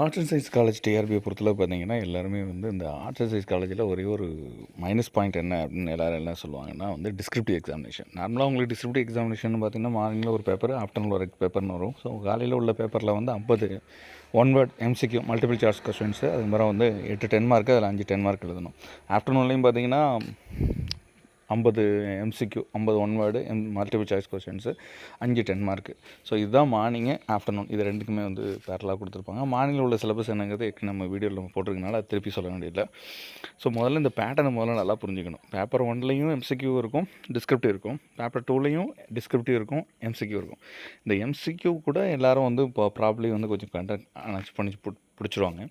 arts and science college டிஆர்பியை பொறுத்தளவு பார்த்தீங்கன்னா எல்லாருமே வந்து இந்த ஆர்ட்ஸ் அண்ட் சயின்ஸ் காலேஜில் ஒரே ஒரு மைனஸ் பாயிண்ட் என்ன அப்படின்னு எல்லாரும் என்ன சொல்லுவாங்கன்னா வந்து டிஸ்கிரிப்டிவ் எக்ஸாமினேஷன் நார்மலாக உங்களுக்கு டிஸ்கிரிப்டிவ் எக்ஸாமினேஷன் பார்த்தீங்கன்னா மார்னிங்கில் ஒரு பேப்பர் ஆஃப்டர்நூன் ஒரு பேப்பர்னு வரும். ஸோ காலையில் உள்ள பேப்பரில் வந்து ஐம்பது ஒன் வேர்ட் எம்சிக்யூ மல்டிபிள் சார்ஜ் கொஸ்டின்ஸு அது மாதிரி வந்து எட்டு டென் மார்க்கு அதில் அஞ்சு டென் மார்க் எழுதணும். ஆஃப்டர்நூன்லேயும் பார்த்தீங்கன்னா ஐம்பது எம்சிக்யூ ஐம்பது one word M multiple choice questions அஞ்சு டென் மார்க்கு ஸோ இதுதான் மார்னிங்கு ஆஃப்டர்நூன் இது ரெண்டுக்குமே வந்து பேரலாக கொடுத்துருப்பாங்க. மார்னிங்கில் உள்ள சிலபஸ் என்னங்கிறது ஏற்கனவே நம்ம வீடியோவில் நம்ம போட்டிருக்கனால அது திருப்பி சொல்ல வேண்டியதில்லை. ஸோ முதல்ல இந்த பேட்டர்னை முதல்ல நல்லா புரிஞ்சுக்கணும். பேப்பர் ஒன்லேயும் எம்சிக்யூ இருக்கும் டிஸ்கிரிப்டிவ் இருக்கும். பேப்பர் டூலேயும் டிஸ்கிரிப்டிவ் இருக்கும் எம்சிக்யூ இருக்கும். இந்த எம்சிக்யூ கூட எல்லோரும் வந்து இப்போ ப்ராப்ளி வந்து கொஞ்சம் கண்டக்ட் அனௌன்ஸ் பண்ணி பிடிச்சிருவாங்க.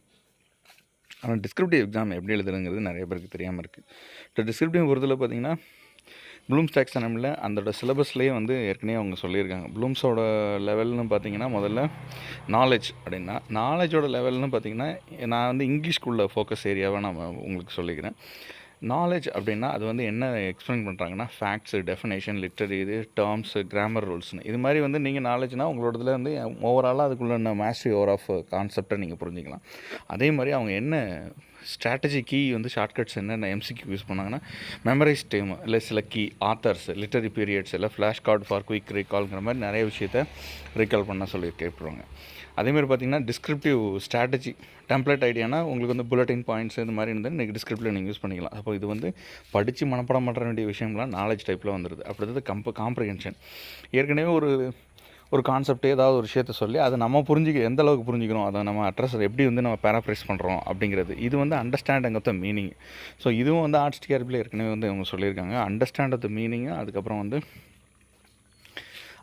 ஆனால் டிஸ்கிரிப்டிவ் எக்ஸாம் எப்படி எழுதுறதுங்கிறது நிறைய பேருக்கு தெரியாமல் இருக்குது இப்போ டிஸ்கிரிப்டிவ் பொறுத்தில் பார்த்தீங்கன்னா ப்ளூம்ஸ் டாக்ஸனமில் அதோட சிலபஸ்லேயே வந்து ஏற்கனவே அவங்க சொல்லியிருக்காங்க. ப்ளூம்ஸோட லெவல்னு பார்த்தீங்கன்னா முதல்ல நாலேஜ் அப்படின்னா நாலேஜோட லெவல்னு பார்த்தீங்கன்னா நான் வந்து இங்கிலீஷ்குள்ள ஃபோக்கஸ் ஏரியாவை நான் உங்களுக்கு சொல்லிக்கிறேன். நாலேஜ் அப்படின்னா அது வந்து என்ன எக்ஸ்பிளைன் பண்ணுறாங்கன்னா ஃபேக்ட்ஸு டெஃபினேஷன் லிட்டரி இது டேர்ம்ஸு கிராமர் ரூல்ஸ்னு இது மாதிரி வந்து நீங்கள் நாலேஜ்னால் உங்களோடதுல வந்து ஓவராலாக அதுக்குள்ள மாஸ்டரி ஓவர் ஆஃப் கான்செப்டை நீங்கள் புரிஞ்சிக்கலாம். அதே மாதிரி அவங்க என்ன ஸ்ட்ராட்டஜி கீ வந்து ஷார்ட்கட்ஸ் என்னென்ன எம்சிக்கு யூஸ் பண்ணாங்கன்னா மெமரைஸ் டைம் இல்லை சில கீ ஆத்தர்ஸ் லிட்டரி பீரியட்ஸ் இல்லை ஃப்ளாஷ் கார்டு ஃபார் குயிக் ரீகால்ங்கிற மாதிரி நிறைய விஷயத்த ரீகால் பண்ண சொல்லி கேட்டுருவாங்க அதேமாதிரி பார்த்தீங்கன்னா டிஸ்கிரிப்டிவ் ஸ்ட்ராட்டஜி டெம்ப்ளேட் ஐடியானா உங்களுக்கு வந்து புல்லட்டின் பாயிண்ட்ஸ் இந்த மாதிரி இருந்தால் நீங்கள் டிஸ்கிரிப்டிவ் நீங்கள் யூஸ் பண்ணிக்கலாம். அப்போ இது வந்து படித்து மனப்படம் பண்ணுற வேண்டிய விஷயம்லாம் நாலேஜ் டைப்பில் வந்துடுது அப்படி கம்ப காம்ப்ரிஹென்ஷன் ஏற்கனவே ஒரு ஒரு கான்செப்ட் ஏதாவது ஒரு விஷயத்த சொல்லி அதை நம்ம புரிஞ்சிக்க எந்த அளவுக்கு புரிஞ்சுக்கிறோம்? அதை நம்ம அட்ரஸ் எப்படி வந்து நம்ம பேராப்ரைஸ் பண்ணுறோம் அப்படிங்கிறது. இது வந்து understanding of the meaning so இதுவும் வந்து ஆர்ட்ஸ் டிஆர்பியில் ஏற்கனவே வந்து அவங்க சொல்லியிருக்காங்க. அண்டர்ஸ்டாண்ட் ஆஃப் த மீனிங் அதுக்கப்புறம் வந்து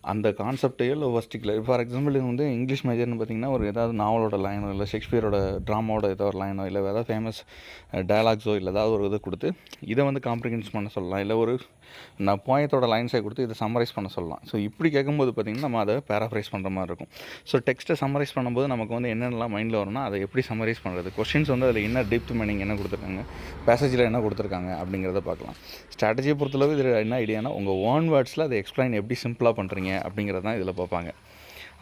அந்த கான்செப்டையோ இல்லை வஸ்டிக்கல ஃபார் எக்ஸாம்பிள் இது வந்து இங்கிலீஷ் மேஜர்னு பார்த்தீங்கன்னா ஒரு ஏதாவது நாவலோட லைனோ இல்லை ஷேக்ஸ்பியரோட ட்ராமாவோட ஏதோ ஒரு லைனோ இல்லை ஏதாவது ஃபேமஸ் டயலாக்ஸோ இல்லை ஏதாவது ஒரு இது கொடுத்து இதை வந்து காம்ப்ரிகன்ஸ் பண்ண சொல்லலாம். இல்லை ஒரு நான் போயத்தோட லைன்ஸை கொடுத்து இதை சம்மரைஸ் பண்ண சொல்லலாம். ஸோ இப்படி கேட்கும்போது பார்த்திங்கன்னா நம்ம அதை பேராஃப்ரைஸ் பண்ணுற மாதிரி இருக்கும். ஸோ டெக்ஸ்ட்டை சம்மரைஸ் பண்ணும்போது நமக்கு வந்து என்னென்னலாம் மைண்டில் வரும்னா அதை எப்படி சம்மரைஸ் பண்ணுறது கொஷின்ஸ் வந்து அதில் என்ன டெப்த் மீனிங் என்ன கொடுத்துருக்காங்க? பேசேஜில் என்ன கொடுத்துருக்காங்க? அப்படிங்கிறத பார்க்கலாம். ஸ்ட்ராட்டஜியை பொறுத்தளவு இதில் என்ன ஐடியானா உங்கள் ஓன் வேர்ட்ஸில் அதை எக்ஸ்பிளைன் எப்படி சிம்பிளாக பண்ணுறீங்க அப்படிங்கிறது தான் இதில் பார்ப்பாங்க.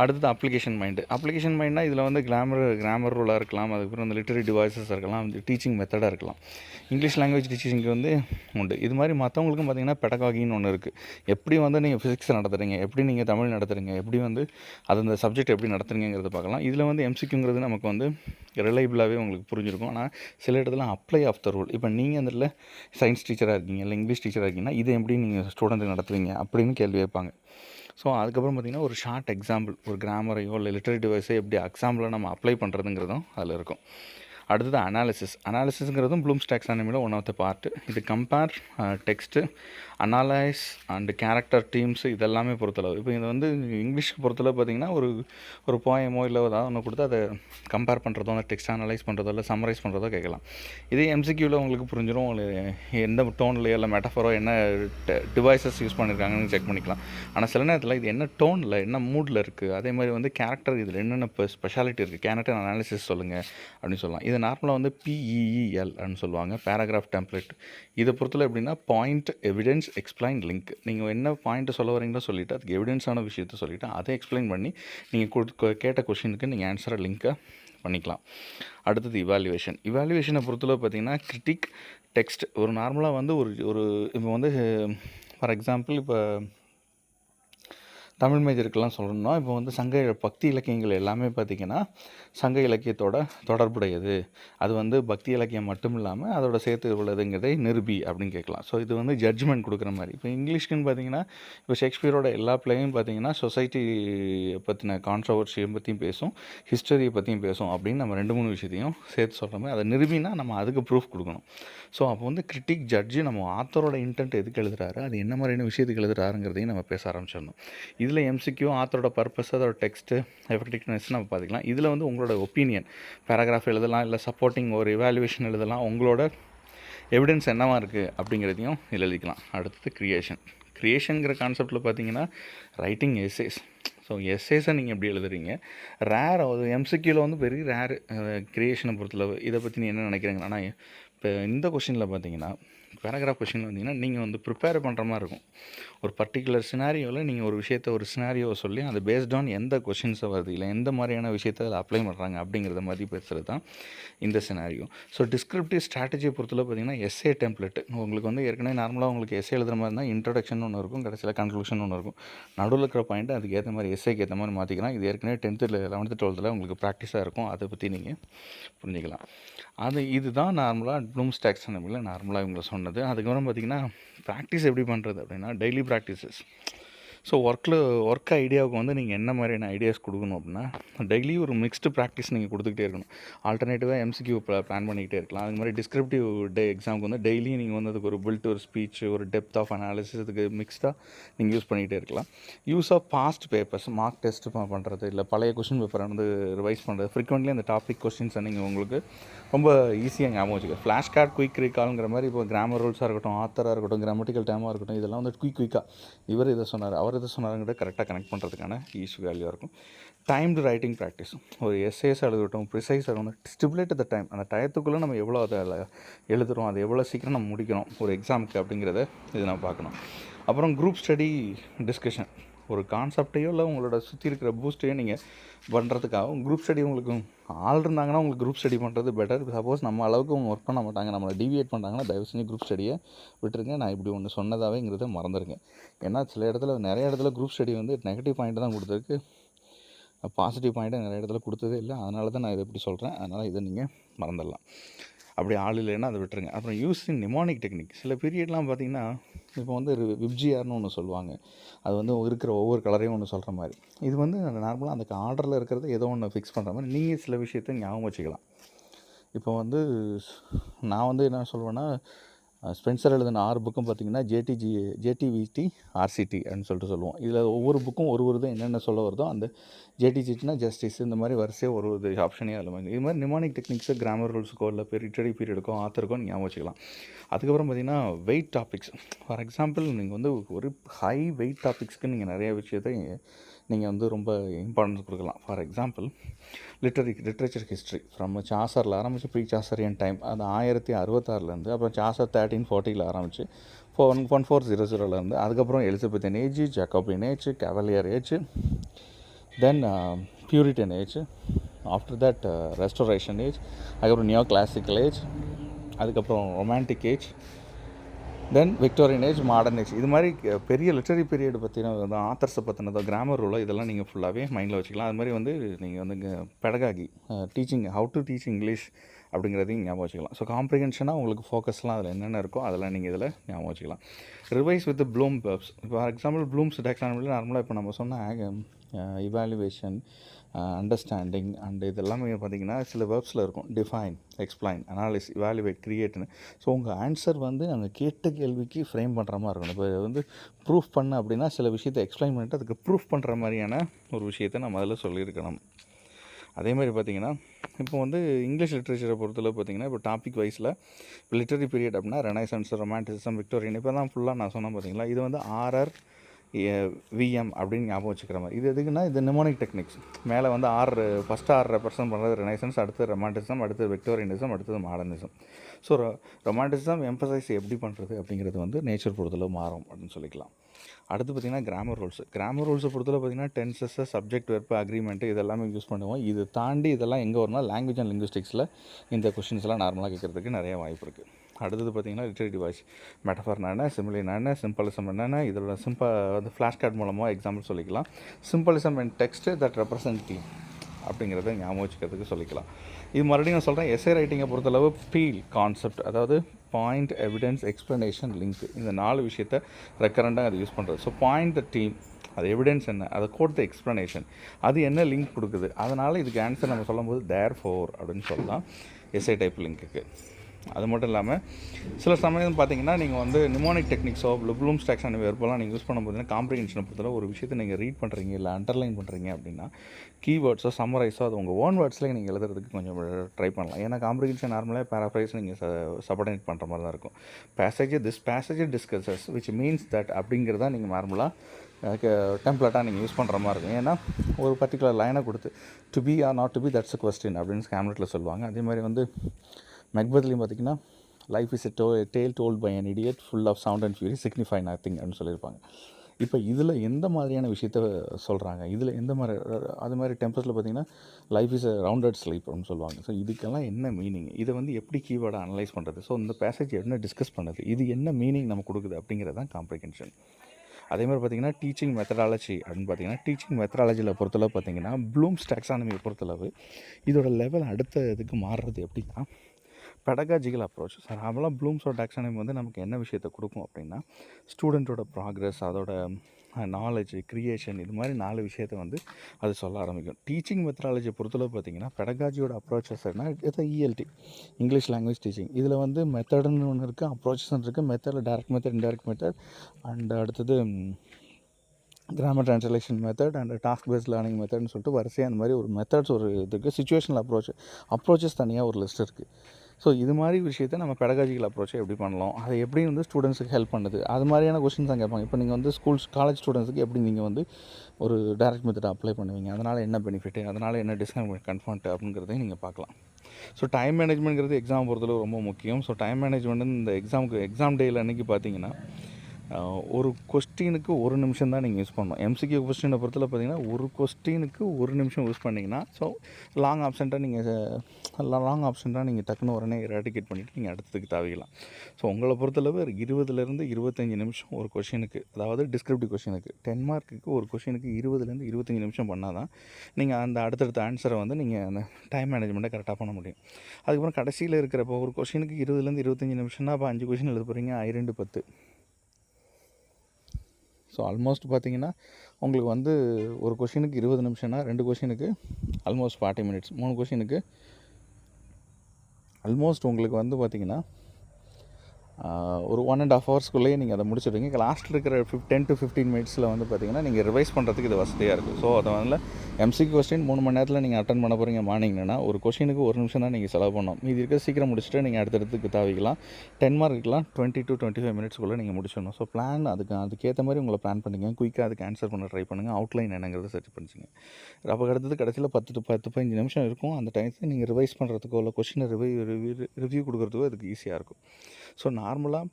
அடுத்தது அப்ளிகேஷன் மைண்டு அப்ளிகேஷன் மைண்ட்னா இதில் வந்து கிராமர் கிராமர் ரூலாக இருக்கலாம். அதுக்கப்புறம் அந்த லிட்டரி டிவைசஸ் இருக்கலாம். டீச்சிங் மெத்தடாக இருக்கலாம். இங்கிலீஷ் லாங்குவேஜ் டீச்சிங்க்கு வந்து உண்டு. இது மாதிரி மற்றவங்களுக்கும் பார்த்தீங்கன்னா பெடகாகின்னு ஒன்று இருக்குது எப்படி வந்து நீங்கள் ஃபிசிக்ஸ் நடத்துறீங்க? எப்படி நீங்கள் தமிழ் நடத்துறீங்க? எப்படி வந்து அந்த சப்ஜெக்ட் எப்படி நடத்துறீங்கிறத பார்க்கலாம். இதில் வந்து எம்சிக்யூங்கிறது நமக்கு வந்து ரிலைபிளாகவே உங்களுக்கு புரிஞ்சிருக்கும். ஆனால் சில இடத்துல அப்ளை ஆஃப் த ரூல் இப்போ நீங்கள் அந்த சயின்ஸ் டீச்சராக இருக்கீங்க இல்லை இங்கிலீஷ் டீச்சராக இருக்கீங்கன்னா இதை எப்படி நீங்கள் ஸ்டூடெண்ட்டு நடத்துவீங்க அப்படின்னு கேள்வி வைப்பாங்க ஸோ அதுக்கப்புறம் பார்த்திங்கன்னா ஒரு ஷார்ட் எக்ஸாம்பிள் ஒரு கிராமரையோ இல்லை லிட்டரி டிவைஸோ எப்படி எக்ஸாம்பிளாக நம்ம அப்ளை பண்ணுறதுங்கிறதும் அதில் இருக்கும். அடுத்தது அனாலிசிஸ் அனாலிசிஸுங்கிறதும் ப்ளூம்ஸ் டாக்ஸானமியில் ஒன் ஆஃப் த பார்ட் இது compare text analyse and character themes இதெல்லாமே பொறுத்தளவு. இப்போ இது வந்து இங்கிலீஷ்க்கு பொறுத்தளவு பார்த்திங்கன்னா ஒரு ஒரு போயமோ இல்லை ஏதாவது ஒன்று கொடுத்து அதை கம்பேர் பண்ணுறதோ அந்த டெக்ஸ்ட் அனலைஸ் பண்ணுறதோ இல்லை சம்மரைஸ் பண்ணுறதோ கேட்கலாம். இதே எம்சிக்யூவில் உங்களுக்கு புரிஞ்சிடும் உங்களுக்கு எந்த டோன்லையோ இல்லை மெட்டஃபரோ என்ன டிவைசஸ் யூஸ் பண்ணியிருக்காங்கன்னு செக் பண்ணிக்கலாம். ஆனால் சில நேரத்தில் இது என்ன டோனில் என்ன மூடில் இருக்குது அதே மாதிரி வந்து கேரக்டர் இதில் என்னென்ன இப்போ ஸ்பெஷாலிட்டி இருக்குது கேரக்டர் அனாலிசிஸ் சொல்லுங்கள் அப்படின்னு சொல்லலாம். இது நார்மலாக வந்து பிஇஇஎல் அப்படின்னு சொல்லுவாங்க பேராகிராஃப் டெம்ப்ளேட் இதை பொறுத்தல எப்படின்னா பாயிண்ட் எவிடன்ஸ் எக்ஸ்பிளைன் லிங்க் நீங்கள் என்ன பாயிண்ட்டு சொல்ல வரீங்களோ சொல்லிவிட்டு அதுக்கு எவிடன்ஸான விஷயத்த சொல்லிவிட்டு அதை எக்ஸ்பிளைன் பண்ணி நீங்கள் கேட்ட கொஷினுக்கு நீங்கள் ஆன்சரை லிங்க்கை பண்ணிக்கலாம். அடுத்தது இவாலுவேஷன் இவாலுவேஷனை பொறுத்தளவு பார்த்தீங்கன்னா கிரிட்டிக் டெக்ஸ்ட் ஒரு நார்மலாக வந்து ஒரு ஒரு இப்போ வந்து ஃபார் எக்ஸாம்பிள் இப்போ தமிழ் மேஜருக்கெல்லாம் சொல்லணும்னா இப்போ வந்து சங்க பக்தி இலக்கியங்கள் எல்லாமே பார்த்திங்கன்னா சங்க இலக்கியத்தோட தொடர்புடையது. அது வந்து பக்தி இலக்கியம் மட்டும் இல்லாமல் அதோட சேர்த்து உள்ளதுங்கிறதை நிருபி அப்படின்னு கேட்கலாம். ஸோ இது வந்து ஜட்ஜ்மெண்ட் கொடுக்குற மாதிரி. இப்போ இங்கிலீஷ்க்குன்னு பார்த்தீங்கன்னா இப்போ ஷேக்ஸ்பியரோட எல்லா பிளேயும் பார்த்தீங்கன்னா சொசைட்டி பற்றின கான்ட்ரவர்சியை பற்றியும் பேசும் ஹிஸ்டரியை பற்றியும் பேசும் அப்படின்னு நம்ம ரெண்டு மூணு விஷயத்தையும் சேர்த்து சொல்கிற மாதிரி அதை நிருபினா நம்ம அதுக்கு ப்ரூஃப் கொடுக்கணும். ஸோ அப்போ வந்து கிரிட்டிக் ஜட்ஜு நம்ம ஆத்தரோட இன்டென்ட் எதுக்கு எழுதுறாரு அது என்ன மாதிரியான விஷயத்துக்கு எழுதுறாருங்கிறதையும் நம்ம பேச ஆரம்பிச்சிடணும். இதில் எம்சிக்யூ ஆத்தரோட பர்பஸ் அதோட டெக்ஸ்ட்டு எஃபெக்டிவ்னஸ் நம்ம பார்த்துக்கலாம். இதில் வந்து உங்களோட ஒப்பீனியன் பேராகிராஃப் எழுதலாம் இல்லை சப்போர்ட்டிங் ஒரு இவாலுவேஷன் எழுதலாம் உங்களோட எவிடன்ஸ் என்னவா இருக்குது அப்படிங்கிறதையும் இதில் எழுதிக்கலாம். அடுத்தது க்ரியேஷன் க்ரியேஷனுங்கிற கான்செப்டில் பார்த்தீங்கன்னா ரைட்டிங் எஸ்ஏஸ் ஸோ எஸ்ஏஸை நீங்கள் எப்படி எழுதுறீங்க? ரேர் அது எம்சிக்யூவில் வந்து பெரிய ரேர் க்ரியேஷனை பொறுத்தளவு இதை பற்றி நீ என்ன நினைக்கிறீங்க ஆனால் இப்போ இந்த கொஷினில் பார்த்தீங்கன்னா பேராகிராஃப் கொஷின் வந்தீங்கன்னா நீங்கள் வந்து ப்ரிப்பேர் பண்ணுற மாதிரி இருக்கும். ஒரு பர்டிகுலர் சினாரியோவில் நீங்கள் ஒரு விஷயத்த ஒரு சினாரியோவை சொல்லி அது பேஸ்ட் ஆன் எந்த கொஷின்ஸை வருது இல்லை எந்த மாதிரியான விஷயத்தை அதில் அப்ளை பண்ணுறாங்க அப்படிங்கிறத மாதிரி பேசுகிறது தான் இந்த சினாரியோ ஸோ டிஸ்கிரிப்டிவ் ஸ்ட்ராட்டஜியை பொறுத்தல பார்த்தீங்கன்னா எஸ்ஏ டெம்ப்ளெட் உங்களுக்கு வந்து ஏற்கனவே நார்மலாக உங்களுக்கு எஸ்ஏ எழுதுற மாதிரி இருந்தால் இன்ட்ரடக்ஷன் ஒன்று இருக்கும் கடைசியில் கன்க்ளூஷன் ஒன்று இருக்கும். நடுவில் இருக்கிற பாயிண்ட் அதுக்கு ஏற்ற மாதிரி எஸ்ஏக்கு ஏற்ற மாதிரி மாற்றிக்கலாம் இது ஏற்கனவே டென்த்தில் லெவன்த்து டுவெல்த்தில் உங்களுக்கு ப்ராக்டிஸாக இருக்கும். அதை பற்றி நீங்கள் புரிஞ்சுக்கலாம். அது இதுதான் நார்மலாக ப்ளூம்ஸ் ஸ்டாக்ஸ் நார்மலாக இவங்களை சொன்னது. அதுக்கப்புறம் பார்த்திங்கன்னா ப்ராக்டிஸ் எப்படி பண்ணுறது அப்படின்னா டெய்லி ப்ராக்டிசஸ் ஸோ ஒர்க்கில் ஒர்க் ஐடியாவுக்கு வந்து நீங்கள் என்ன மாதிரியான ஐடியாஸ் கொடுக்கணும் அப்படின்னா டெய்லி ஒரு மிக்ஸ்டு ப்ராக்டிஸ் நீங்கள் கொடுத்துக்கிட்டே இருக்கணும். ஆல்டர்னேட்டிவாக எம்சிக்யூ பிளான் பண்ணிக்கிட்டே இருக்கலாம். அது மாதிரி டிஸ்கிரிப்டிவ் டே எக்ஸாமுக்கு வந்து டெய்லி நீங்கள் வந்து அதுக்கு ஒரு பில்ட் ஒரு ஸ்பீச் ஒரு டெப்த் ஆஃப் அனாலிசிஸ் அதுக்கு மிக்ஸ்டாக நீங்கள் யூஸ் பண்ணிக்கிட்டே இருக்கலாம். Use of past papers mock test பண்ணுறது இல்லை பழைய கொஷின் பேப்பரை வந்து ரிவைஸ் பண்ணுறது ஃப்ரீக்வெண்ட்லி அந்த டாபிக் கொஸ்டின்ஸை நீங்கள் உங்களுக்கு ரொம்ப ஈஸியாக ஞாபகம் வச்சுக்க ஃப்ளாஷ் கார்டு குயிக் ரீகால்ங்கிற மாதிரி இப்போ கிராமர் ரூல்ஸாக இருக்கட்டும் ஆத்தராக இருக்கட்டும் கிராமட்டிக்கல் டைமாக இருக்கட்டும் இதெல்லாம் வந்து குயிக் குயிக்காக இவர் இதை சொன்னார் அவர் இதை சொன்னாருங்கிறத கரெக்டாக கனெக்ட் பண்ணுறதுக்கான ஈஸி வேல்யூவாக இருக்கும். டைம்டு ரைட்டிங் ப்ராக்டிஸ் ஒரு எஸ்ஏஸ் எழுதட்டும் ப்ரிசைஸ் எழுதணும். ஸ்டிபுலேட் த டைம் அந்த டயத்துக்குள்ளே நம்ம எவ்வளோ அதை எழுதுகிறோம் அதை எவ்வளோ சீக்கிரம் நம்ம முடிக்கிறோம் ஒரு எக்ஸாமுக்கு அப்படிங்கிறத இது நம்ம பார்க்கணும். அப்புறம் குரூப் ஸ்டடி டிஸ்கஷன் ஒரு கான்செப்டையோ இல்லை உங்களோட சுற்றி இருக்கிற பூஸ்ட்டையோ நீங்கள் பண்ணுறதுக்காகவும் குரூப் ஸ்டடி உங்களுக்கு ஆள் இருந்தாங்கன்னா உங்களுக்கு குரூப் ஸ்டடி பண்ணுறது பெட்டர் சப்போஸ் நம்ம அளவுக்கு அவங்க ஒர்க் பண்ண மாட்டாங்க நம்மளை டிவியேட் பண்ணுறாங்கன்னா தயவு செஞ்சு குரூப் ஸ்டடியை விட்டுருங்க. நான் இப்படி ஒன்று சொன்னதாகவேங்கிறத மறந்துருங்க. ஏன்னா சில இடத்துல நிறைய இடத்துல குரூப் ஸ்டடி வந்து நெகட்டிவ் பாயிண்ட் தான் கொடுத்துருக்கு. பாசிட்டிவ் பாயிண்ட்டை நிறைய இடத்துல கொடுத்ததே இல்லை. அதனால தான் நான் இதை இப்படி சொல்கிறேன் அதனால் இதை நீங்கள் மறந்துடலாம். அப்படி ஆள் இல்லைன்னா அதை விட்டுருங்க. அப்புறம் யூஸ் இன் நிமானிக் டெக்னிக் சில பீரியட்லாம் பார்த்தீங்கன்னா இப்போ வந்து விப்ஜிஆர்னு ஒன்று சொல்லுவாங்க. அது வந்து இருக்கிற ஒவ்வொரு கலரையும் ஒன்று சொல்கிற மாதிரி. இது வந்து நார்மலாக அந்த ஆர்டரில் இருக்கிறத ஏதோ ஒன்று ஃபிக்ஸ் பண்ணுற மாதிரி நீங்கள் சில விஷயத்த ஞாபகம் வச்சுக்கலாம். இப்போ வந்து நான் வந்து என்ன சொல்லுவேன்னா ஸ்பென்சர் எழுதின ஆறு புக்கும் பார்த்தீங்கன்னா ஜேடிஜி ஜேடிவிடி ஆர்சிடி அப்படின்னு சொல்லிட்டு சொல்லுவோம். இதில் ஒவ்வொரு புக்கும் ஒரு ஒரு இதும் என்னென்ன சொல்ல வருதோ அந்த ஜேடிஜிட்னா ஜஸ்டிஸ் இந்த மாதிரி வரிசையாக ஒரு ஒரு ஆப்ஷனே அதில் மாதிரி இது மாதிரி நிமானிக் டெக்னிக்ஸு கிராமர் ரூல்ஸுக்கோ இல்லை லிட்டரி பீரியடுக்கோ ஆத்தருக்கோ நீங்கள் ஞாபகம் வச்சுக்கலாம். அதுக்கப்புறம் பார்த்திங்கன்னா வெயிட் டாபிக்ஸ் ஃபார் எக்ஸாம்பிள் நீங்கள் வந்து ஒரு ஹை வெயிட் டாபிக்ஸ்க்கு நீங்கள் நிறைய விஷயத்தை நீங்கள் வந்து ரொம்ப இம்பார்ட்டன்ஸ் கொடுக்கலாம். For example literary literature history from சாசரில் ஆரம்பித்து ப்ரீ சாசரியன் டைம் அது ஆயிரத்தி அறுபத்தாறுலேருந்து அப்புறம் சாசர் தேர்ட்டின் ஃபோர்ட்டியில் ஆரம்பித்து ஃபோ ஒன் ஒன் ஃபோர் ஜீரோ ஜீரோலேருந்து அதுக்கப்புறம் Elizabethan age Jacobean age Cavalier age then Puritan age after that restoration age அதுக்கப்புறம் நியோ கிளாசிக்கல் ஏஜ் அதுக்கப்புறம் romantic age then Victorian age modern age இது மாதிரி பெரிய லிட்டரி பீரியட் பற்றின ஆத்தர்ஸை பற்றினதோ கிராமர் ரூலோ இதெல்லாம் நீங்கள் ஃபுல்லாகவே மைண்டில் வச்சுக்கலாம். அது மாதிரி வந்து நீங்கள் வந்து pedagogy teaching how to teach English அப்படிங்கிறதையும் ஞாபகம் வச்சுக்கலாம். ஸோ காம்ப்ரிஹென்ஷனாக உங்களுக்கு ஃபோக்கஸ்லாம் அதில் என்னென்ன இருக்கோ அதெல்லாம் நீங்கள் இதில் ஞாபகம் வச்சுக்கலாம். Revise with Bloom purpose for example Bloom's டெக்ஸானமில் நார்மலாக இப்போ நம்ம சொன்ன இவாலுவேஷன் அண்டர்ஸ்டாண்டிங் அண்ட் இதெல்லாமே பார்த்தீங்கன்னா சில வேர்ப்ஸில் இருக்கும். டிஃபைன் எக்ஸ்பிளைன் அனாலிஸ் இவாலுவேட் க்ரியேட்னு ஸோ உங்கள் ஆன்சர் வந்து நாங்கள் கேட்ட கேள்விக்கு ஃப்ரேம் பண்ணுற மாதிரி இருக்கணும். இப்போ வந்து ப்ரூஃப் பண்ண அப்படின்னா சில விஷயத்தை எக்ஸ்பிளைன் பண்ணிட்டு அதுக்கு ப்ரூஃப் பண்ணுற மாதிரியான ஒரு விஷயத்தை நம்ம அதில் சொல்லியிருக்கணும். அதே மாதிரி பார்த்தீங்கன்னா இப்போ வந்து இங்கிலீஷ் லிட்ரேச்சரை பொறுத்தளவு பார்த்தீங்கன்னா இப்போ டாபிக் வைஸில் இப்போ லிட்டரி பீரியட் அப்படின்னா ரெனைசன்ஸ் ரொமான்டிசிசம் விக்டோரியன் இப்போ தான் ஃபுல்லாக நான் சொன்னேன் பார்த்தீங்களா? இது வந்து ஆர்ஆர் விஎம் அப்படின்னு ஞாபகம் வச்சுக்கிற மாதிரி. இது எதுக்குன்னா இது நிமோனிக் டெக்னிக்ஸ் மேலே வந்து ஆறு ஃபஸ்ட்டு ஆறு ரெப்ரசன்ட் பண்ணுறது ரெனைசன்ஸ் அடுத்து ரொமான்டிசம் அடுத்து விக்டோரியனிசம் அடுத்தது மாடர்னிசம் ஸோ ரொமான்டிசம் எம்பசைஸ் எப்படி பண்ணுறது அப்படிங்கிறது வந்து நேச்சர் பொறுத்தளவு மாறும் அப்படின்னு சொல்லிக்கலாம். அடுத்து பார்த்திங்கன்னா கிராமர் ரூல்ஸ் கிராமர் ரூல்ஸை பொறுத்தவரை பார்த்திங்கன்னா டென்சஸ் சப்ஜெக்ட் வெர்ப் அக்ரிமெண்ட் இதெல்லாமே யூஸ் பண்ணுவோம். இது தாண்டி இதெல்லாம் எங்கே வரும்னா லாங்குவேஜ் அண்ட் லிங்குஸ்டிக்ஸில் இந்த கொஷின்ஸ்லாம் நார்மலாக கேட்குறதுக்கு நிறைய வாய்ப்பு இருக்குது அடுத்தது பார்த்திங்கன்னா லிட்டரரி வாய்ஸ் மெட்டஃபர்னா என்ன சிம்பிளினா என்ன சிம்பிளிசம் என்னென்ன இதோட சிம்ப வந்து ஃப்ளாஷ் கார்டு மூலமாக எக்ஸாம்பிள் சொல்லிக்கலாம். Symbolism and text that representative அப்படிங்கிறத ஞாபகம் வச்சுக்கிறதுக்கு சொல்லிக்கலாம். இது மறுபடியும் நான் சொல்கிறேன் எஸ்ஏ ரைட்டிங்கை பொறுத்தளவு பீல் கான்செப்ட் அதாவது பாயிண்ட் எவிடன்ஸ் எக்ஸ்ப்ளனேஷன் லிங்க் இந்த நாலு விஷயத்த ரெக்கரண்டாக அதை யூஸ் பண்ணுறது ஸோ பாயிண்ட் த டீம் அது எவிடன்ஸ் என்ன அதை கோட் த எக்ஸ்ப்ளனேஷன் அது என்ன லிங்க் கொடுக்குது? அதனால் இதுக்கு ஆன்சர் நம்ம சொல்லும்போது தேர் ஃபோர் அப்படின்னு சொல்லலாம். எஸ்ஐ டைப் லிங்க்குக்கு அது மட்டும் இல்லாமல் சில சமயம் பார்த்தீங்கன்னா நீங்கள் வந்து நிமோனிக் டெக்னிக்ஸோ இல்லை ப்ளூம் ஸ்டாக்ஸ் அந்த வெறுப்பெல்லாம் நீங்கள் யூஸ் பண்ணும் பண்ணும்போது காம்ப்ரிஹென்ஷனை பொறுத்தவரை ஒரு விஷயத்தை நீங்கள் ரீட் பண்ணுறீங்க இல்லை அண்டர்லைன் பண்ணுறீங்க அப்படின்னா கீவேர்ட்ஸோ சம்மரைஸோ அது உங்கள் ஓன் வேர்ட்ஸ்லேயே நீங்கள் எழுதுறதுக்கு கொஞ்சம் ட்ரை பண்ணலாம். ஏன்னா காம்ப்ரிஹென்ஷன் நார்மலாக பேராஃப்ரைஸ் நீங்கள் சபர்டினேட் பண்ணுற மாதிரி தான் இருக்கும். Passage this passage discusses which means that அப்படிங்கிறதா நீங்கள் நார்மலாக டெம்ப்ளேட்டாக நீங்கள் யூஸ் பண்ணுற மாதிரி இருக்கும். ஏன்னா ஒரு பர்டிகுலர் லைனை கொடுத்து to be or not to be that's a question அப்படின்னு ஸ்கேம்லெட்டில் சொல்லுவாங்க. அதே மாதிரி வந்து மெக்பத்லையும் பார்த்திங்கன்னா life is a to tale told by an idiot full of sound and fury signify nothing அப்படின்னு சொல்லியிருப்பாங்க. இப்போ இதில் எந்த மாதிரியான விஷயத்த சொல்கிறாங்க இதில் எந்த மாதிரி அது மாதிரி டெம்பர்ஸில் பார்த்தீங்கன்னா life is a rounded sleep அப்படின்னு சொல்லுவாங்க. ஸோ இதுக்கெல்லாம் என்ன மீனிங் இதை வந்து எப்படி கீவேர்டை அனலைஸ் பண்ணுறது ஸோ இந்த பேசேஜ் என்ன டிஸ்கஸ் பண்ணுது? இது என்ன மீனிங் நம்ம கொடுக்குது? அப்படிங்கிறது தான் காம்ப்ரிகென்ஷன் அதே மாதிரி பார்த்தீங்கன்னா டீச்சிங் மெத்தடாலஜி அப்படின்னு பார்த்தீங்கன்னா டீச்சிங் மெத்தடாலஜியில் பொறுத்தளவு பார்த்தீங்கன்னா ப்ளூம்ஸ் டாக்ஸானமியை பொறுத்தளவு இதோட லெவல் அடுத்த இதுக்கு மாறுறது எப்படின்னா பெடகாஜிக்கல் அப்ரோச் சார் அவெல்லாம் ப்ளூம்ஸோட டாக்ஸானமி வந்து நமக்கு என்ன விஷயத்தை கொடுக்கும் அப்படின்னா ஸ்டூடெண்ட்டோட ப்ராக்ரஸ் அதோட நாலேஜ் க்ரியேஷன் இது மாதிரி நாலு விஷயத்தை வந்து அது சொல்ல ஆரம்பிக்கும். டீச்சிங் மெத்தடாலஜியை பொறுத்தளவு பார்த்தீங்கன்னா பெடகாஜியோட அப்ரோச்சஸ் இது இஎல்டி இங்கிலீஷ் லாங்குவேஜ் டீச்சிங் இதில் வந்து மெத்தடுன்னு ஒன்று இருக்குது அப்ரோச்சஸ்ன்னு இருக்குது மெத்தடில் direct method indirect method and அடுத்தது grammar translation method and task based learning மெத்தட்னு சொல்லிட்டு வரிசையாக அந்த மாதிரி ஒரு மெத்தட்ஸ் ஒரு இதுக்கு சுச்சுவேஷனல் அப்ரோச் அப்ரோச்சஸ் தனியாக ஒரு லிஸ்ட் இருக்குது ஸோ இது மாதிரி விஷயத்தை நம்ம பெடகாஜிக்கல் அப்ரோச்சை எப்படி பண்ணலாம்? அதை எப்படி வந்து ஸ்டூடெண்ட்ஸுக்கு ஹெல்ப் பண்ணுது? அது மாதிரியான கொஷின்ஸ் தான் கேட்பாங்க. இப்போ நீங்கள் வந்து ஸ்கூல்ஸ் காலேஜ் ஸ்டூடெண்ட்ஸுக்கு எப்படி நீங்கள் வந்து ஒரு டைரக்ட் மெத்தட் அப்ளை பண்ணுவீங்க? அதனால் என்ன பெனிஃபிட்டு அதனால் என்ன டிஸ்கவுண்ட் கன்ஃபர்ட் அப்படிங்கிறதையும் நீங்கள் பார்க்கலாம். ஸோ டைம் மேனேஜ்மெண்ட்ங்கிறது எக்ஸாம் பொறுத்தளவு ரொம்ப முக்கியம். ஸோ டைம் மேனேஜ்மெண்ட் இந்த எக்ஸாமுக்கு எக்ஸாம் டேயில் அன்றைக்கி பார்த்தீங்கன்னா ஒரு கொஸ்டினுக்கு ஒரு நிமிஷம் தான் நீங்கள் யூஸ் பண்ணணும். எம்சிக்யூ கொஸ்டினை பொறுத்தல பார்த்தீங்கன்னா ஒரு கொஸ்டினுக்கு ஒரு நிமிஷம் யூஸ் பண்ணிங்கன்னா ஸோ லாங் ஆப்ஷன்ட்டாக நீங்கள் லாங் ஆப்ஷன்ட்டாக நீங்கள் டக்குன்னு உடனே எராடிகேட் பண்ணிவிட்டு நீங்கள் அடுத்ததுக்கு தாவிக்கலாம். ஸோ உங்களை பொறுத்தளவு இருபதுலேருந்து இருபத்தஞ்சி நிமிஷம் ஒரு கொஷினுக்கு அதாவது டிஸ்கிரிப்டிவ் கொஷினுக்கு டென் மார்க்குக்கு ஒரு கொஷினுக்கு இருபதுலேருந்து இருபத்தஞ்சி நிமிஷம் பண்ணால் தான் நீங்கள் அந்த அடுத்தடுத்த ஆன்சரை வந்து நீங்கள் அந்த டைம் மேனேஜ்மெண்ட்டை கரெக்டாக பண்ண முடியும். அதுக்கப்புறம் கடைசியில் இருக்கிறப்போ ஒரு கொஷினுக்கு இருபதுலேருந்து இருபத்தஞ்சி நிமிஷம்னா அப்போ அஞ்சு கொஷின் எழுத போகிறீங்க ஐரெண்டு பத்து. ஸோ ஆல்மோஸ்ட் பார்த்தீங்கன்னா உங்களுக்கு வந்து ஒரு கொஷினுக்கு இருபது நிமிஷம்னா ரெண்டு கொஷினுக்கு ஆல்மோஸ்ட் ஃபார்ட்டி மினிட்ஸ் மூணு கொஷினுக்கு ஆல்மோஸ்ட் உங்களுக்கு வந்து பார்த்திங்கன்னா ஒரு ஒன் அண்ட் ஆஃப் ஹவர்ஸ்க்குள்ளேயே நீங்கள் அதை முடிச்சிடுவீங்க. லாஸ்ட்டில் இருக்கிற ஃபிஃப் டென் டு ஃபிஃப்டீன் மினிட்ஸில் வந்து பார்த்தீங்கன்னா நீங்கள் ரிவைஸ் பண்ணுறதுக்கு இது வசதியாக இருக்குது ஸோ அதை வந்து எம்சி கொஸ்டின் மூணு மணி நேரத்தில் நீங்கள் அட்டன் பண்ண போகிறீங்க மார்னிங்னா ஒரு கொஷினுக்கு ஒரு நிமிஷம் தான் நீங்கள் செலவு பண்ணணும். மீதி இருக்க சீக்கிரம் முடிச்சுட்டு நீங்கள் அடுத்தடுத்துக்கு தாவிக்கலாம் டென் மார்க்குலாம் டுவெண்ட்டி டு டுவெண்ட்டி ஃபைவ் மினிட்ஸ்க்குள்ளே நீங்கள் முடிச்சிடணும். ஸோ பிளான் அதுக்கு அதுக்கேற்ற மாதிரி உங்களை பிளான் பண்ணிங்க. குயிக்காக அதுக்கு ஆன்சர் பண்ண ட்ரை பண்ணுங்கள் அவுட்லைன் என்னங்கிறத சர்ச் பண்ணிச்சுங்க. அப்போ அடுத்தது கடைசியில் பத்து டு பத்து பதினஞ்சு நிமிஷம் இருக்கும். அந்த டைத்தை நீங்கள் ரிவைஸ் பண்ணுறதுக்கோ இல்லை கொஷினை ரிவ்யூ ரிவ்யூ ரிவ்யூ கொடுக்குறதுக்கோ அதுக்கு ஈஸியாக இருக்கும். ஸோ நார்மலாக